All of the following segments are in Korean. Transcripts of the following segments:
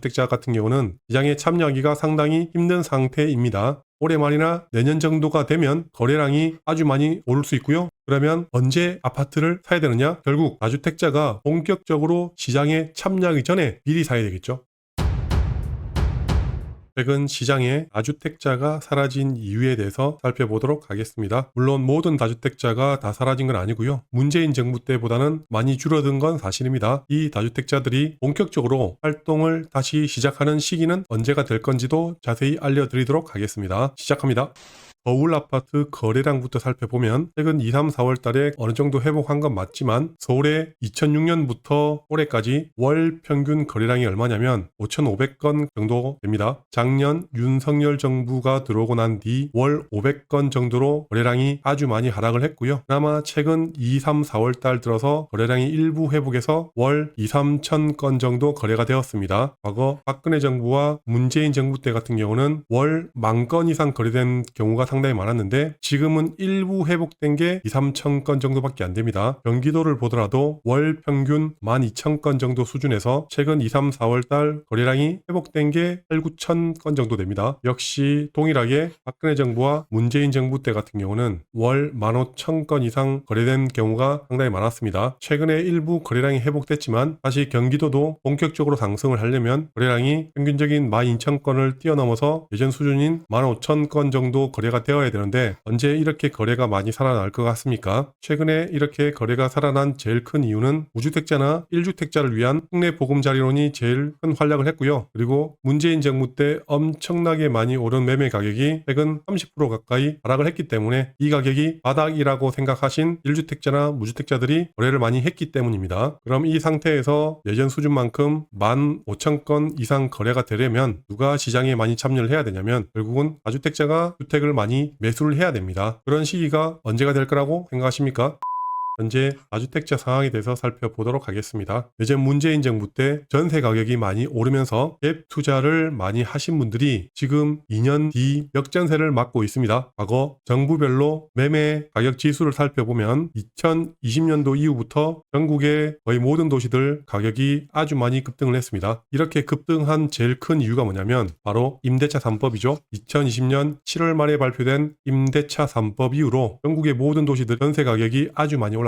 주택자 같은 경우는 시장에 참여하기가 상당히 힘든 상태입니다. 올해 말이나 내년 정도가 되면 거래량이 아주 많이 오를 수 있고요. 그러면 언제 아파트를 사야 되느냐? 결국 다주택자가 본격적으로 시장에 참여하기 전에 미리 사야 되겠죠. 최근 시장에 다주택자가 사라진 이유에 대해서 살펴보도록 하겠습니다. 물론 모든 다주택자가 다 사라진 건 아니고요. 문재인 정부 때보다는 많이 줄어든 건 사실입니다. 이 다주택자들이 본격적으로 활동을 다시 시작하는 시기는 언제가 될 건지도 자세히 알려드리도록 하겠습니다. 시작합니다. 서울 아파트 거래량부터 살펴보면 최근 2, 3, 4월 달에 어느 정도 회복한 건 맞지만 서울에 2006년부터 올해까지 월 평균 거래량이 얼마냐면 5,500건 정도 됩니다. 작년 윤석열 정부가 들어오고 난 뒤 월 500건 정도로 거래량이 아주 많이 하락을 했고요. 그나마 최근 2, 3, 4월 달 들어서 거래량이 일부 회복해서 월 2, 3천 건 정도 거래가 되었습니다. 과거 박근혜 정부와 문재인 정부 때 같은 경우는 월 만 건 이상 거래된 경우가 상당히 많았는데 지금은 일부 회복된 게 2, 3천 건 정도밖에 안 됩니다. 경기도를 보더라도 월 평균 12,000건 정도 수준에서 최근 2, 3, 4월 달 거래량이 회복된 게 8, 9천 건 정도 됩니다. 역시 동일하게 박근혜 정부와 문재인 정부 때 같은 경우는 월 15,000건 이상 거래된 경우가 상당히 많았습니다. 최근에 일부 거래량이 회복됐지만 다시 경기도도 본격적으로 상승을 하려면 거래량이 평균적인 12,000건을 뛰어넘어서 예전 수준인 15,000건 정도 거래가 되어야 되는데 언제 이렇게 거래가 많이 살아날 것 같습니까? 최근에 이렇게 거래가 살아난 제일 큰 이유는 무주택자나 1주택자를 위한 국내 보금자리론이 제일 큰 활약을 했고요. 그리고 문재인 정부 때 엄청나게 많이 오른 매매 가격이 최근 30% 가까이 하락을 했기 때문에 이 가격이 바닥이라고 생각하신 1주택자나 무주택자들이 거래를 많이 했기 때문입니다. 그럼 이 상태에서 예전 수준만큼 15,000건 이상 거래가 되려면 누가 시장에 많이 참여를 해야 되냐면 결국은 다주택자가 주택을 많이 매수를 해야 됩니다. 그런 시기가 언제가 될 거라고 생각하십니까? 현재 다주택자 상황에 대해서 살펴보도록 하겠습니다. 예전 문재인 정부 때 전세 가격이 많이 오르면서 갭 투자를 많이 하신 분들이 지금 2년 뒤 역전세를 맞고 있습니다. 과거 정부별로 매매 가격 지수를 살펴보면 2020년도 이후부터 전국의 거의 모든 도시들 가격이 아주 많이 급등을 했습니다. 이렇게 급등한 제일 큰 이유가 뭐냐면 바로 임대차 3법이죠. 2020년 7월 말에 발표된 임대차 3법 이후로 전국의 모든 도시들 전세 가격이 아주 많이 올랐습니다.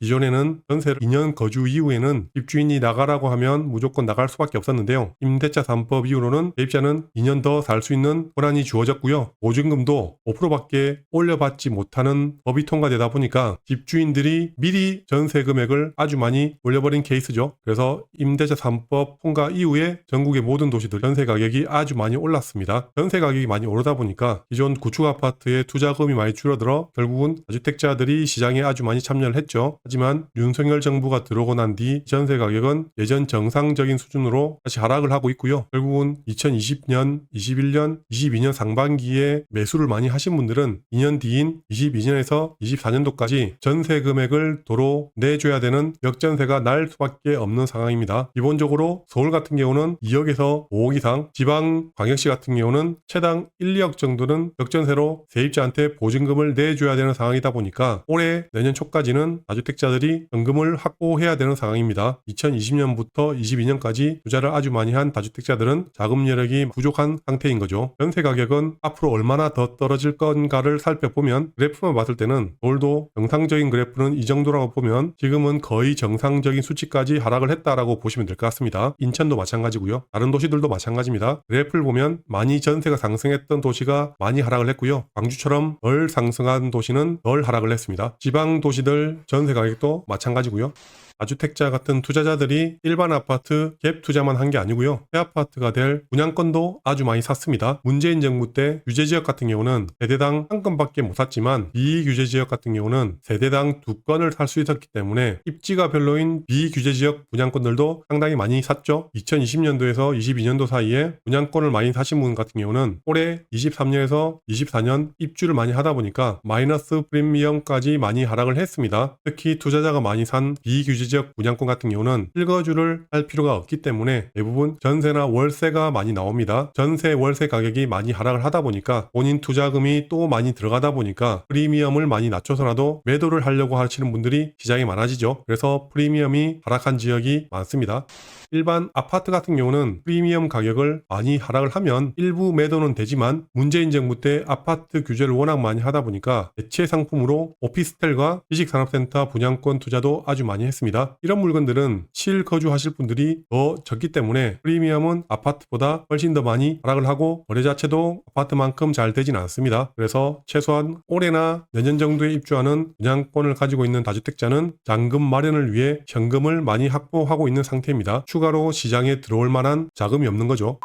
기존에는 전세를 2년 거주 이후에는 집주인이 나가라고 하면 무조건 나갈 수밖에 없었는데요. 임대차 3법 이후로는 대입자는 2년 더 살 수 있는 권한이 주어졌고요. 보증금도 5%밖에 올려받지 못하는 법이 통과되다 보니까 집주인들이 미리 전세 금액을 아주 많이 올려버린 케이스죠. 그래서 임대차 3법 통과 이후에 전국의 모든 도시들 전세 가격이 아주 많이 올랐습니다. 전세 가격이 많이 오르다 보니까 기존 구축 아파트의 투자금이 많이 줄어들어 결국은 다주택자들이 시장에 아주 많이 참여를 했죠. 하지만 윤석열 정부가 들어오고 난 뒤 전세 가격은 예전 정상적인 수준으로 다시 하락을 하고 있고요. 결국은 2020년, 21년, 22년 상반기에 매수를 많이 하신 분들은 2년 뒤인 22년에서 24년도까지 전세 금액을 도로 내줘야 되는 역전세가 날 수밖에 없는 상황입니다. 기본적으로 서울 같은 경우는 2억에서 5억 이상, 지방 광역시 같은 경우는 최당 1, 2억 정도는 역전세로 세입자한테 보증금을 내줘야 되는 상황이다 보니까 올해 내년 초까지는 다주택자들이 현금을 확보해야 되는 상황입니다. 2020년부터 22년까지 투자를 아주 많이 한 다주택자들은 자금 여력이 부족한 상태인 거죠. 전세 가격은 앞으로 얼마나 더 떨어질 건가를 살펴보면 그래프만 봤을 때는 서울도 정상적인 그래프는 이 정도라고 보면 지금은 거의 정상적인 수치까지 하락을 했다라고 보시면 될 것 같습니다. 인천도 마찬가지고요. 다른 도시들도 마찬가지입니다. 그래프를 보면 많이 전세가 상승했던 도시가 많이 하락을 했고요. 광주처럼 덜 상승한 도시는 덜 하락을 했습니다. 지방 도시들 전세 가격도 마찬가지고요. 다주택자 같은 투자자들이 일반 아파트 갭 투자만 한 게 아니고요. 새 아파트가 될 분양권도 아주 많이 샀습니다. 문재인 정부 때 규제 지역 같은 경우는 세대당 한 건밖에 못 샀지만 비규제 지역 같은 경우는 세대당 두 건을 살 수 있었기 때문에 입지가 별로인 비규제 지역 분양권들도 상당히 많이 샀죠. 2020년도에서 22년도 사이에 분양권을 많이 사신 분 같은 경우는 올해 23년에서 24년 입주를 많이 하다 보니까 마이너스 프리미엄까지 많이 하락을 했습니다. 특히 투자자가 많이 산 비규제 지역 분양권 같은 경우는 실거주를 할 필요가 없기 때문에 대부분 전세나 월세가 많이 나옵니다. 전세, 월세 가격이 많이 하락을 하다 보니까 본인 투자금이 또 많이 들어가다 보니까 프리미엄을 많이 낮춰서라도 매도를 하려고 하시는 분들이 시장에 많아지죠. 그래서 프리미엄이 하락한 지역이 많습니다. 일반 아파트 같은 경우는 프리미엄 가격을 많이 하락을 하면 일부 매도는 되지만 문재인 정부 때 아파트 규제를 워낙 많이 하다 보니까 대체 상품으로 오피스텔과 지식산업센터 분양권 투자도 아주 많이 했 습니다. 이런 물건들은 실거주하실 분들이 더 적기 때문에 프리미엄은 아파트보다 훨씬 더 많이 하락을 하고 거래 자체도 아파트만큼 잘 되진 않습니다. 그래서 최소한 올해나 내년 정도에 입주하는 분양권을 가지고 있는 다주택자는 잔금 마련을 위해 현금을 많이 확보하고 있는 상태입니다. 추가로 시장에 들어올 만한 자금이 없는 거죠.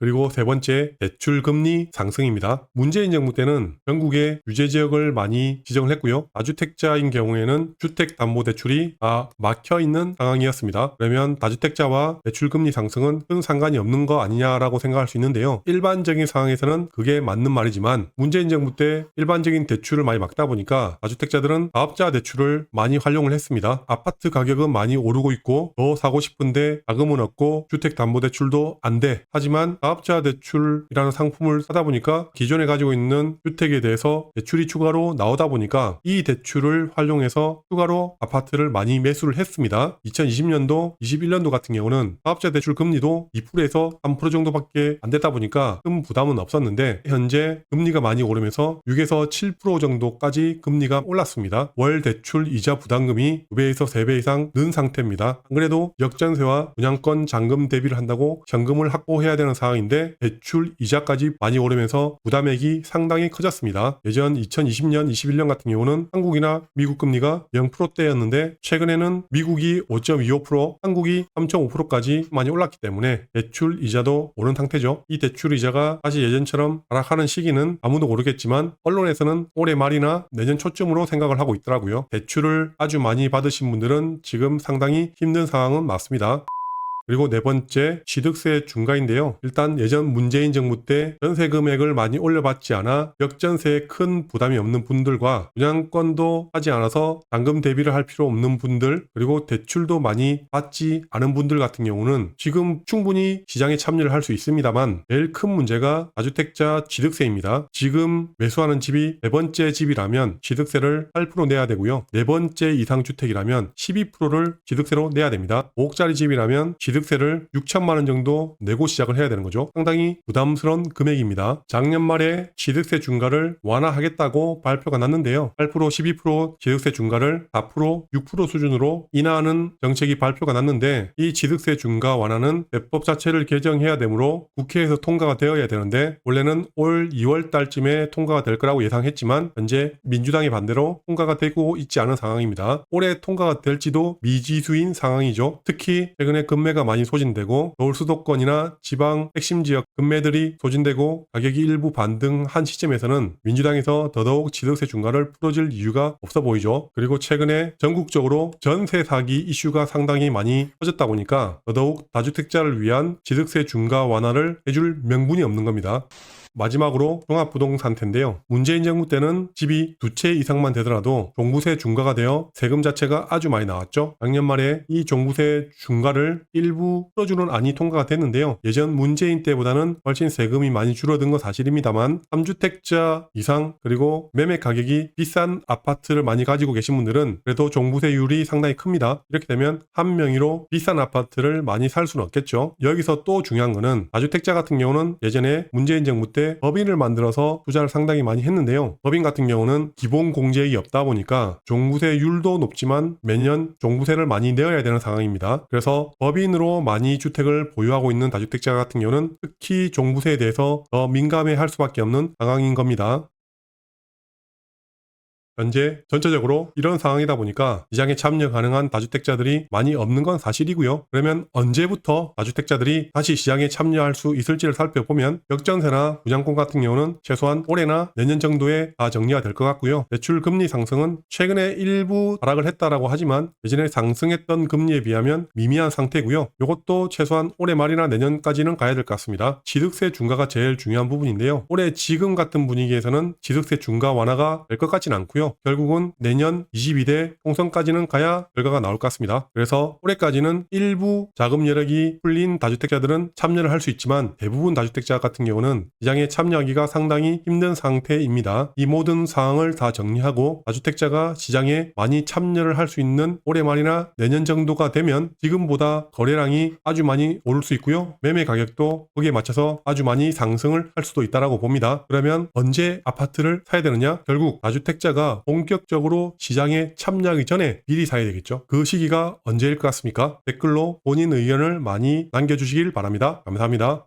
그리고 세 번째, 대출 금리 상승입니다. 문재인 정부 때는 전국에 규제 지역을 많이 지정을 했고요. 다주택자인 경우에는 주택 담보 대출이 다 막혀 있는 상황이었습니다. 그러면 다주택자와 대출 금리 상승은 큰 상관이 없는 거 아니냐라고 생각할 수 있는데요. 일반적인 상황에서는 그게 맞는 말이지만 문재인 정부 때 일반적인 대출을 많이 막다 보니까 다주택자들은 사업자 대출을 많이 활용을 했습니다. 아파트 가격은 많이 오르고 있고 더 사고 싶은데 자금은 없고 주택 담보 대출도 안 돼. 하지만 사업자 대출이라는 상품을 사다 보니까 기존에 가지고 있는 주택에 대해서 대출이 추가로 나오다 보니까 이 대출을 활용해서 추가로 아파트를 많이 매수를 했습니다. 2020년도, 21년도 같은 경우는 사업자 대출 금리도 2%에서 3% 정도밖에 안 됐다 보니까 큰 부담은 없었는데 현재 금리가 많이 오르면서 6에서 7% 정도까지 금리가 올랐습니다. 월 대출 이자 부담금이 2배에서 3배 이상 는 상태입니다. 안 그래도 역전세와 분양권 잔금 대비를 한다고 현금을 확보해야 되는 상황 인데 대출 이자까지 많이 오르면서 부담액이 상당히 커졌습니다. 예전 2020년, 21년 같은 경우는 한국이나 미국 금리가 0%대였는데 최근에는 미국이 5.25%, 한국이 3.5%까지 많이 올랐기 때문에 대출 이자도 오른 상태죠. 이 대출 이자가 다시 예전처럼 하락하는 시기는 아무도 모르겠지만 언론에서는 올해 말이나 내년 초쯤으로 생각을 하고 있더라고요. 대출을 아주 많이 받으신 분들은 지금 상당히 힘든 상황은 맞습니다. 그리고 네 번째 취득세 중과인데요. 일단 예전 문재인 정부 때 전세 금액을 많이 올려받지 않아 역전세에 큰 부담이 없는 분들과 분양권도 하지 않아서 잔금 대비를 할 필요 없는 분들 그리고 대출도 많이 받지 않은 분들 같은 경우는 지금 충분히 시장에 참여를 할 수 있습니다만 제일 큰 문제가 다주택자 취득세입니다. 지금 매수하는 집이 네 번째 집이라면 취득세를 8% 내야 되고요. 네 번째 이상 주택이라면 12%를 취득세로 내야 됩니다. 5억짜리 집이라면 취득 세를 6천만 원 정도 내고 시작을 해야 되는 거죠. 상당히 부담스러운 금액입니다. 작년 말에 취득세 중과를 완화하겠다고 발표가 났는데요. 8% 12% 취득세 중과를 4% 6% 수준으로 인하하는 정책이 발표가 났는데 이 취득세 중과 완화는 대법 자체를 개정해야 되므로 국회에서 통과가 되어야 되는데 원래는 올 2월 달쯤에 통과가 될 거라고 예상했지만 현재 민주당의 반대로 통과가 되고 있지 않은 상황입니다. 올해 통과가 될지도 미지수인 상황이죠. 특히 최근에 금매가 많이 소진되고 서울 수도권이나 지방 핵심 지역 금매들이 소진되고 가격이 일부 반등한 시점에서는 민주당에서 더더욱 취득세 중과를 풀어줄 이유가 없어 보이죠. 그리고 최근에 전국적으로 전세 사기 이슈가 상당히 많이 커졌다 보니까 더더욱 다주택자를 위한 취득세 중과 완화를 해줄 명분이 없는 겁니다. 마지막으로 종합부동산인데요. 문재인 정부 때는 집이 두 채 이상만 되더라도 종부세 중과가 되어 세금 자체가 아주 많이 나왔죠. 작년 말에 이 종부세 중과를 일부 풀어주는 안이 통과가 됐는데요. 예전 문재인 때보다는 훨씬 세금이 많이 줄어든 건 사실입니다만 3주택자 이상 그리고 매매 가격이 비싼 아파트를 많이 가지고 계신 분들은 그래도 종부세율이 상당히 큽니다. 이렇게 되면 한 명의로 비싼 아파트를 많이 살 수는 없겠죠. 여기서 또 중요한 거는 다주택자 같은 경우는 예전에 문재인 정부 때 법인을 만들어서 투자를 상당히 많이 했는데요. 법인 같은 경우는 기본 공제액이 없다 보니까 종부세율도 높지만 매년 종부세를 많이 내어야 되는 상황입니다. 그래서 법인으로 많이 주택을 보유하고 있는 다주택자 같은 경우는 특히 종부세에 대해서 더 민감해 할 수밖에 없는 상황인 겁니다. 현재 전체적으로 이런 상황이다 보니까 시장에 참여 가능한 다주택자들이 많이 없는 건 사실이고요. 그러면 언제부터 다주택자들이 다시 시장에 참여할 수 있을지를 살펴보면 역전세나 분양권 같은 경우는 최소한 올해나 내년 정도에 다 정리가 될 것 같고요. 대출 금리 상승은 최근에 일부 하락을 했다라고 하지만 예전에 상승했던 금리에 비하면 미미한 상태고요. 이것도 최소한 올해 말이나 내년까지는 가야 될 것 같습니다. 취득세 중과가 제일 중요한 부분인데요. 올해 지금 같은 분위기에서는 취득세 중과 완화가 될 것 같진 않고요. 결국은 내년 22대 총선까지는 가야 결과가 나올 것 같습니다. 그래서 올해까지는 일부 자금 여력이 풀린 다주택자들은 참여를 할 수 있지만 대부분 다주택자 같은 경우는 시장에 참여하기가 상당히 힘든 상태입니다. 이 모든 사항을 다 정리하고 다주택자가 시장에 많이 참여를 할 수 있는 올해 말이나 내년 정도가 되면 지금보다 거래량이 아주 많이 오를 수 있고요. 매매 가격도 거기에 맞춰서 아주 많이 상승을 할 수도 있다라고 봅니다. 그러면 언제 아파트를 사야 되느냐? 결국 다주택자 가 본격적으로 시장에 참여하기 전에 미리 사야 되겠죠. 그 시기가 언제일 것 같습니까? 댓글로 본인 의견을 많이 남겨주시길 바랍니다. 감사합니다.